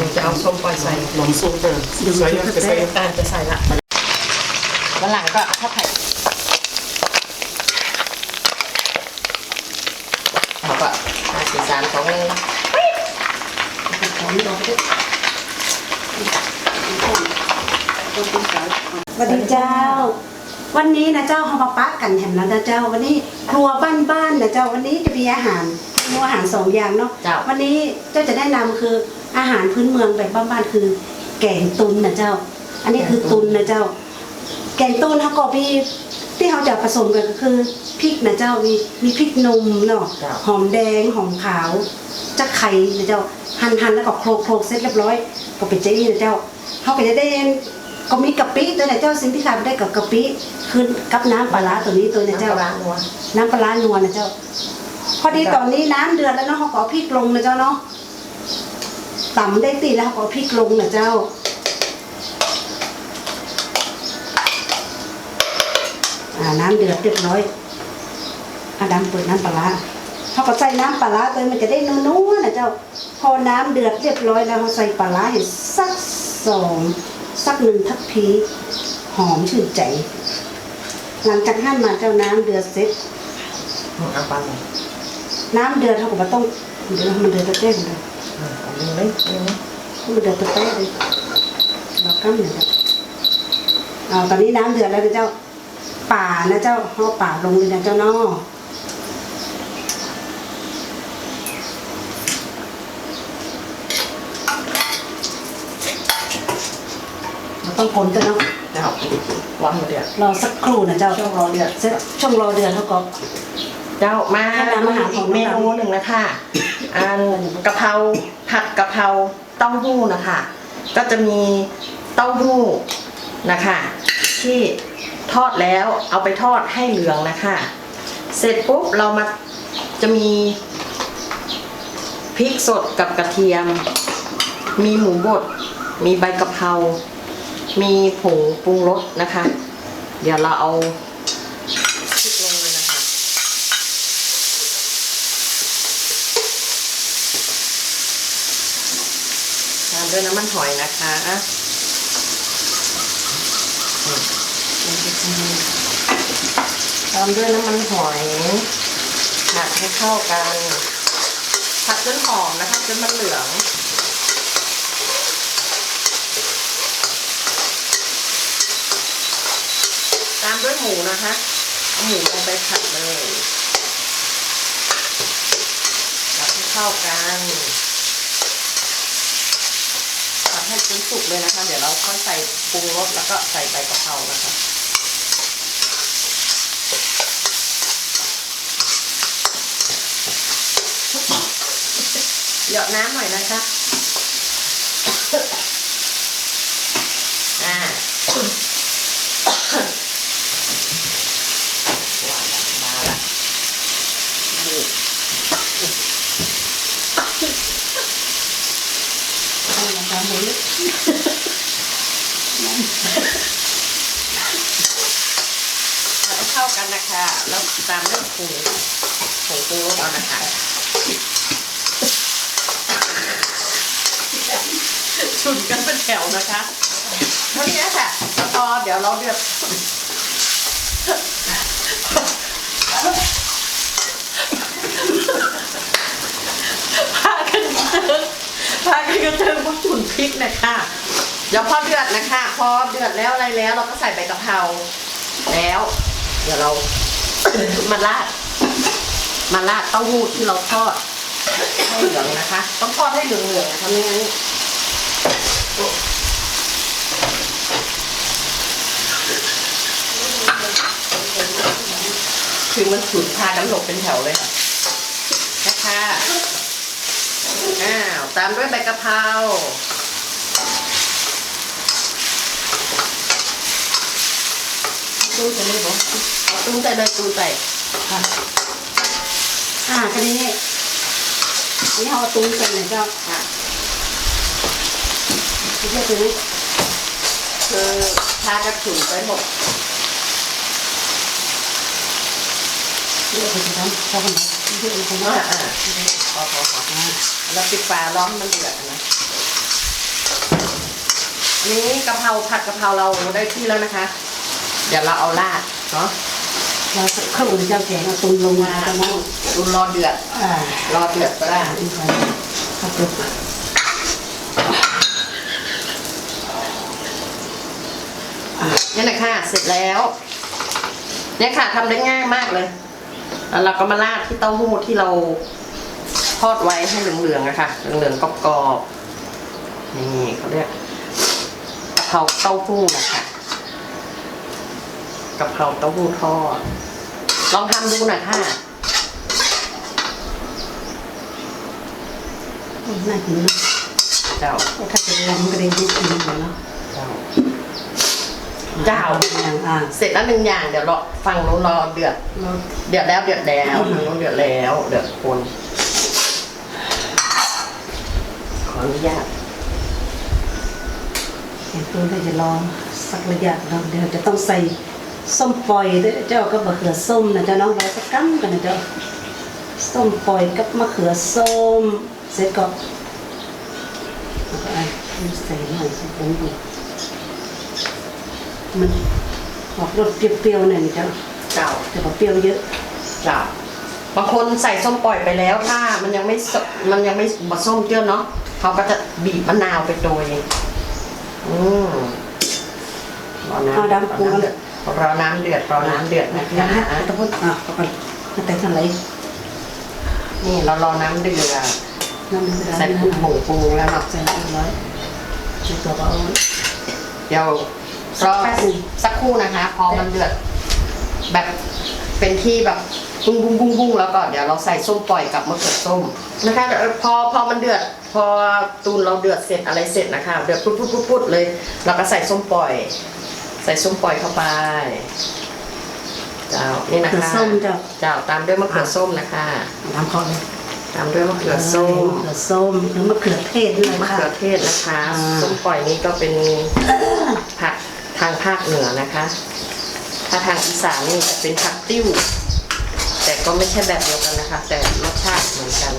เอาส้มปล่อยใส่หนมซุปเด้อใส่ยังจะใส่อ่าจะใส่ละวันหลังก็ข้าวผัดเขาก็ห้าสี่สามสองหนึ่งสวัสดีเจ้า วันนี้นะเจ้าเขามาปะกันแถมแล้วนะเจ้า วันนี้ครัวบ้านๆนะเจ้าวันนี้จะมีอาหารเมนูอาหารสองอย่างเนาะเจ้าวันนี้เจ้าจะแนะนำคือ อาหารพื้นเมืองแบบบ้านๆคือ แกงตุนนะเจ้า อันนี้คือตุนนะเจ้า แกงตุนเขาก็มีที่เขาจะผสมกันก็คือพริกนะเจ้ามีมีพริกหนุ่มเนาะจ้ะหอมแดงหอมขาวจะไข่นะเจ้าหั่นหั่นแล้วก็โคลกโคลกเสร็จเรียบร้อย ก็เป็นเจ๊นะเจ้าเขาก็จะได้ก็มีกะปิตัวไหนะเจ้าสิ่งที่ขาดไม่ได้กับกะปิคือกับน้ำปลาร้าตัวนี้ตัวนะเจ้าเจ้าร้านนัวน้ำปลาร้านัวนะเจ้า พอดีตอนนี้น้ำเดือดแล้วเนาะเขาก็เอาพริกลงนะเจ้าเนาะ ต่ำได้ตีแล้วเขาก็เอาพริกลงนะเจ้า อ่าน้ำเดือดเรียบร้อยอาดำเปิดน้ำปลาร้าเขาก็ใส่น้ำปลาร้าตัวมันจะได้นัวๆนะเจ้า พอน้ำเดือดเรียบร้อยแล้วเขาใส่ปลาร้าให้สักสองสักหนึ่งทัพพีหอมชื่นใจ หลังจากนั้นมาเจ้าน้ำเดือดเสร็จเอาปลาเลยน้ำเดือดเขาก็บ่ต้องเดี๋ยวมันเดือดเต้นเลยเอาดึงเลยดึงเลยมันเดือดเต้นเลย เรากั้มเนี่ยครับอ่าตอนนี้น้ำเดือดแล้วนะเจ้าป่านะเจ้าเอาป่าลงเลยนะเจ้าเนาะเราต้องคนกันเนาะเจ้าวางเดือดรอสักครู่นะเจ้าช่วงรอเดือดเสร็จช่วงรอเดือดเขาก็เจ้ามาให้น้ำอาหารขอีองกเมนูหนึ่งนะคะ อันกะเพราผัดกะเพราเต้าหู้นะคะ ก็จะมีเต้าหู้นะคะ ที่ทอดแล้วเอาไปทอดให้เหลืองนะคะ เสร็จปุ๊บเรามาจะมีพริกสดกับกระเทียม มีหมูบด มีใบกะเพรา มีผงปรุงรสนะคะ เดี๋ยวเราเอาพริกลงเลยนะคะ ตาม ด้วยน้ำมันหอยนะคะตามด้วยน้ำมันหอยผัดให้เข้ากันผัดจนหอมนะคะจนมันเหลืองตามด้วยหมูนะคะเอาหมูลงไปผัดเลยผัดให้เข้ากัน ให้จนสุกเลยนะคะ เดี๋ยวเราค่อยใส่ปรุงรสแล้วก็ใส่ใบกะเพรานะคะเหยาะน้ำหน่อยนะคะ อ่าว่าละมาละนี่ เอาละครับหมู ผัดให้เข้ากันนะ ค่ะ แล้วตามด้วยผงผงปรุงรสเอานะคะชุนกันเป็นแถวนะคะเท่านี้ค่ะแล้วพอเดี๋ยวเราเดือดพากันเติมพากันเติมว่าจุ่นพริกนะคะเดี๋ยวพอเดือดนะคะ พอเดือดแล้วอะไรแล้ว เราก็ใส่ใบกะเพราแล้ว ดี๋ยวเรา มาราด มาราดเต้าหู้ที่เราทอดให้เหลืองนะคะ ต้องทอดให้เหลืองๆนะคะไม่งั้นคือมันฉุนพากันหลบเป็นแถวเลยค่ะนะคะอ้าวตามด้วยใบกะเพราตู้จะไม่บอก เอาตู้ใส่เลยตู้ใส่ค่ะอ่าคันนี้อันนี้เขาเอาตุ้งใส่เลยเจ้าค่ะเรียกตัวนี้คือพากันฉุนไปหมดเรียกตัวนี้เจ้าคนไหนเรียกตัวนี้อ่าอ่าพอพอพอแล้วปิดฝาร้อนมันเดือดนะนี้กะเพราผัดกะเพราเราได้ที่แล้วนะคะ เดี๋ยวเราเอาราดเนาะ เราสักครู่เจ้าแกงเอาตุนลงมาตรงนั้นดูรอเดือดอ่ารอเดือดก็ได้อีกคนขับรถนี่นะค่ะเสร็จแล้วเนี่ยค่ะทำได้ง่ายมากเลยแล้วเราก็มาราดที่เต้าหู้ที่เราทอดไว้ให้เหลืองๆอะค่ะเหลืองๆกรอบๆนี่เขาเรียกกะเพราเต้าหู้นะคะ กะเพราเต้าหู้ทอด ลองทำดูหน่อยค่ะน่ากินนะเจ้าถ้าจะลำก็ได้ได้กินเลยเนาะเจ้าเจ้าอย่างอ่าเสร็จแล้วหนึ่งอย่างเดี๋ยวรอฟังนู้นรอเดือดเราเดือดแล้วเดือดแล้วทางนู้นเดือดแล้วเดือดคนขออนุญาตเห็นตัวได้จะลองสักระยะเราเดี๋ยวจะต้องใส่ ส้มปล่อยด้วยเจ้าก็มะเขือส้มนะเจ้าน้องเราสักกัมกันนะเจ้าส้มปล่อยกับมะเขือส้มเสร็จก็แล้วก็อันใส่หน่อยใส่ผงดูมันออกรสเปรี้ยวๆหน่อยนะเจ้าเจ้าแต่ก็เปรี้ยวเยอะเจ้าบางคนใส่ส้มปล่อยไปแล้วถ้ามันยังไม่สมันยังไม่บดส้มเจือเนาะเขาก็จะบีบมะนาวไปโดยอืมรอน้ำเอาดำปูรอน้ำเดือด รอน้ำเดือดรอน้ำเดือดนะนะคะฮะตะพุนอะก่อนมาแต่งอะไรนี่เรารอน้ำเดือดน้ำมันจะใส่ได้ผงผงปรุงแล้วเนาะใส่เรียบร้อยใส่ตัวก็เอาเดี๋ยวรอสักแป๊บหนึ่งสักครู่นะคะ พอมันเดือด แบบเป็นที่แบบบุ้งบุ้งบุ้งบุ้งแล้วก็เดี๋ยวเราใส่ส้มปล่อยกับมะเขือส้มนะคะเดี๋ยวพอพอมันเดือด พอตูนเราเดือดเสร็จอะไรเสร็จนะคะ เดือดปุ๊บปุ๊บปุ๊บปุ๊บเลย เราก็ใส่ส้มปล่อย ใส่ส้มปล่อยเข้าไป เจ้านี่นะเขือคะส้มเจ้าเจ้าตามด้วยมะเขือส้มนะคะน้ำเขาเลยตามด้วยมะเขือส้มมะเขือส้มหรือมะเขือเทศด้วยมะค่ะ เขือเทศนะคะอ่า ส้มปล่อยนี้ก็เป็นผักทางภาคเหนือนะคะ ถ้าทางอีสานนี่จะเป็นผักติ้ว แต่ก็ไม่ใช่แบบเดียวกันนะคะ แต่รสชาติเหมือนกัน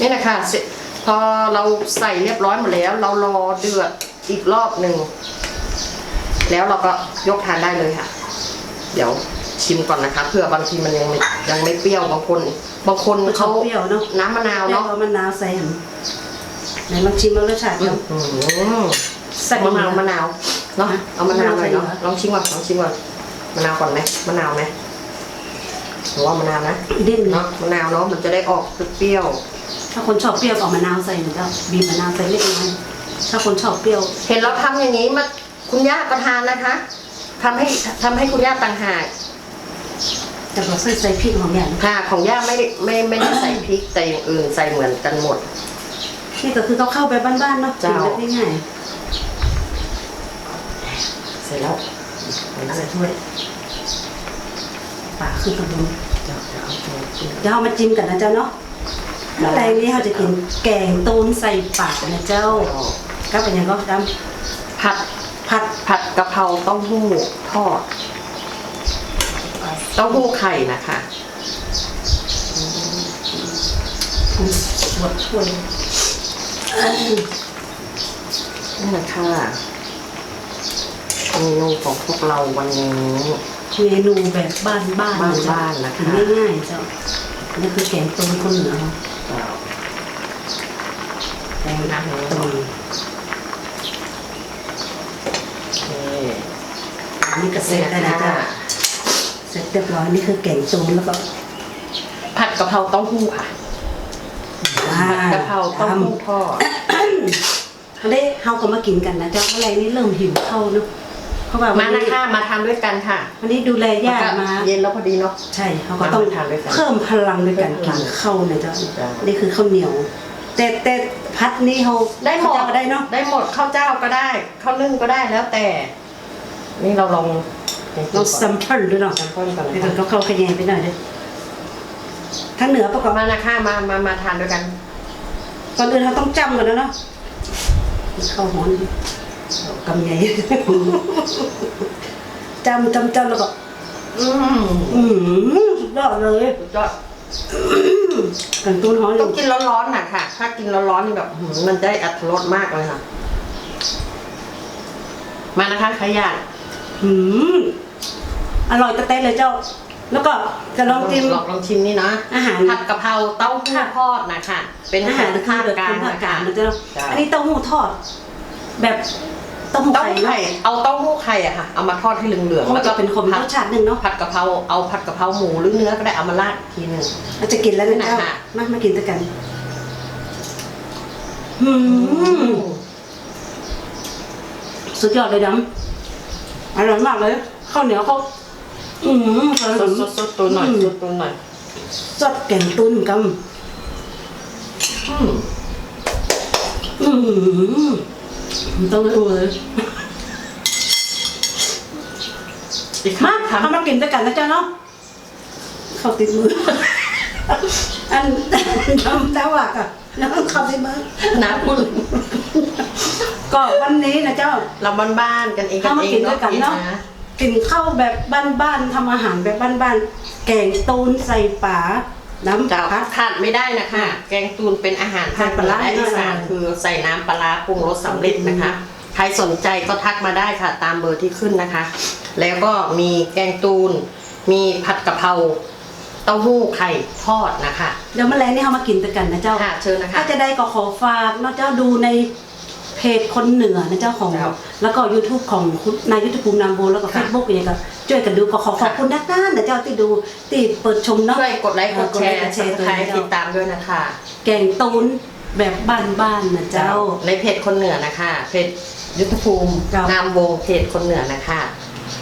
นี่นะคะเสร็จพอเราใส่เรียบร้อยหมดแล้ว เรารอเดือดอีกรอบหนึ่งแล้วเราก็ยกทานได้เลยค่ะ เดี๋ยวชิมก่อนนะคะเผื่อบางทีมันยังไม่ยังไม่เปรี้ยวบางคน บางคนเขาเขาเปรี้ยวเนาะน้ำมะนาวแล้วเนาะก็มะนาวใส่หั่นไหนลองชิมเอารสชาติอืเนาะมใส่มะนาวมะนาวเนาะฮะเอามะนาวหน่อยเนาะมะนาวใส่เหรอลองชิมก่อนลองชิมก่อนมะนาวก่อนไหมมะนาวไหมหรือว่ามะนาวนะเด่นเนาะมะนาวเนาะมันจะได้ออกเปรี้ยว ถ้าคนชอบเปรี้ยวก็เอามะนาวใส่นะเจ้าบีบมะนาวใส่เล็กน้อยถ้าคนชอบเปรี้ยวเห็นเราทำอย่างนี้มาคุณย่าก็ทานนะคะทำให้ทำให้คุณย่าต่างหากแต่ก็ใส่ใส่พริกหอมใหญ่ค่ะของย่าไม่ได้ไม่ไม่ได้ใส่พริกแต่อย่างอื่นใส่เหมือนกันหมด นี่ก็คือเขาเข้าไปบ้านๆเนาะกินเจ้าแบบง่ายเสร็จแล้วๆใส่ถ้วยปากคือกระดุมเดี๋ยวเดี๋ยวเอาตัวขึ้นเดี๋ยวเรามาจิ้มกันนะเจ้าเนาะ แล้วแรงนี้เราจะกินแกงตูนใส่ปากนะเจ้า ก็เป็นยังก็ดผัดำผัดผัดกะเพราเต้าหู้ทอดเต้าหู้ไข่นะคะสวดช่วยนี่แหละค่ะเมนูของพวกเราวันนี้เมนูแบบบ้านๆบ้านๆนะคะกินง่ายๆเจ้านี่คือแกงตูนคนเหนือ เนาะแกงน้ำตูตูนนอันนี้ก็เสร็จแล้วนะเจ้าเสร็จเรียบร้อยนี่คือแกงตูนแล้วก็ผัดกะเพราเต้าหู้ค่ะผัดกะเพราเต้าหู้ทอดเขาได้เฮาก็มากินกันนะเจ้าอะไรนี่เริ่มหิวเข้าเนาะ เพราะว่าวัมานนะนี้คะมาทานด้วยกันค่ะวันนี้ดูแลย่ามา เย็นแล้วพอดีเนาะ ใช่เขาก็ต้องมาทานด้วยกันเพิ่มพลังด้วยการกินข้าวนะเจ้าจ้ะ นี่คือข้าวเหนียว แต่แต่พัดนี่เขาได้หมดข้าวเจ้าก็ได้เนาะได้หมดข้าวเจ้าก็ได้ข้าวนึ่งก็ได้แล้วแต่ นี่เราลองเราซัมเปิลด้วยเนาะซัมเปิลก่อนเดี๋ยวนะคะเขาเข้าขยายไปหน่อยเด้อทางเหนือประกอบมานะคะมามามาทานด้วยกัน ก่อนอื่นเขาต้องจำก่อนนะเนาะข้าวหอน กำไงจำจำจำแล้วก็ อืมอืมสุดดยอดเลยสุดยอดกันตุ้นหอมต้องกินร้อนๆน่ะค่ะ ถ้ากินร้อนๆนี่แบบหืมมันได้อัตรสมากเลยค่ะ มานะคะใครอยากหืมอร่อยกระเต้เลยเจ้า แล้วก็จะลองจิ้มลองลองชิมนี่นะอาหาร ผัดกะเพราเต้าหู้ทอดนะคะเป็นอาอาหาหารรภาภาคคกกลาลางงภาคนะกลาคะงนะเจ้าใช่อันนี้เต้าหู้ทอด แบบเต้าหู้เต้าไข่หู้เนาะไข่เอาเต้าหู้ไข่อะค่ะเอามาทอดให้เหลืองๆมันแล้วจะก็เป็นคนผัรดสชาติหนึ่งเนาะผัดกะเพราเอาผัดกะเพราหมูหรือเนื้อก็ได้เอามาราดอีกทีหนึงเราจะกินแล้วนะเจ้านะคะมามากินด้วยกันหืมสุดยอดเลยดำอร่อยมากเลยข้าวเหนียวเขาอืมสดสดสดตัวหน่อยสดตัวหน่อยสดแกงตุ้นกอืมำอืม ต้องดูเลยอีกมาคำทำมากินด้วยกันนะเจ้าเนาะเข้าติดมือ อันน้ำดาวอะค่ะน้ำเข้าติดมือ นะพูดก็วันนี้นะเจ้า เราบ้านๆกันเองกันเอามาเองกินด้วยกันเนาะนะกินข้าวแบบบ้านๆทำอาหารแบบบ้านๆ แกงตูนใส่ป่า น้ำ เจ้าผักขาดไม่ได้นะคะ แกงตูนเป็นอาหารภาคใส่ปลาร้าและอีสานแน่นอนคือใส่น้ำปลาร้าปรุงรสสำเร็จนะคะ ใครสนใจก็ทักมาได้ค่ะ ตามเบอร์ที่ขึ้นนะคะ แล้วก็มีแกงตูน มีผัดกะเพราเต้าหู้ไข่ทอดนะคะ เดี๋ยวแมลงนี่เขามากินด้วยกันนะเจ้า ค่ะเชิญนะคะ ถ้าจะได้ก็ขอฝากเนาะเจ้าดูใน เพจคนเหนือนะเจ้าของ ครับแล้วก็ YouTube ของคุณนายยุทธภูมินามโบแล้วก็ ค่ะ Facebook อย่างเงี้ยก็ช่วยกันดูก็ขอขอบคุณนักด้านนะเจ้าที่ดูที่เปิดชมเนาะ ช่วยกดไลค์กดแชร์กดไลค์กดแชสัร์บสไครตัวนี้ ติดตามด้วยนะคะแกงตูนแบบบ้านๆนะเจ้า ในเพจคนเหนือนะคะเพจยุทธภูมิครับ นามวงเพจคนเหนือนะคะ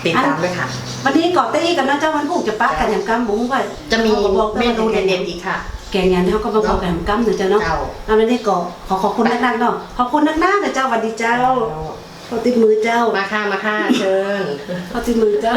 ติดตามด้วยค่ะ วันนี้ก่อตี้กันนะเจ้าวันพูกจะปักกันอย่างกำบุ้งว่าจะมีขาก็บอกเมนูว่าเด็ดๆอีกค่ะ แกงยันเขาก็มาบอกกันกำนะเจ้าเนาะเจ้าเอาวันนี้ก็ขอขอบคุณนักๆเนาะขอบคุณนักๆนะเจ้าสวัสดีเจ้าขอติดมือเจ้ามาค่ะมาค่ะเชิญขอติดมือเจ้า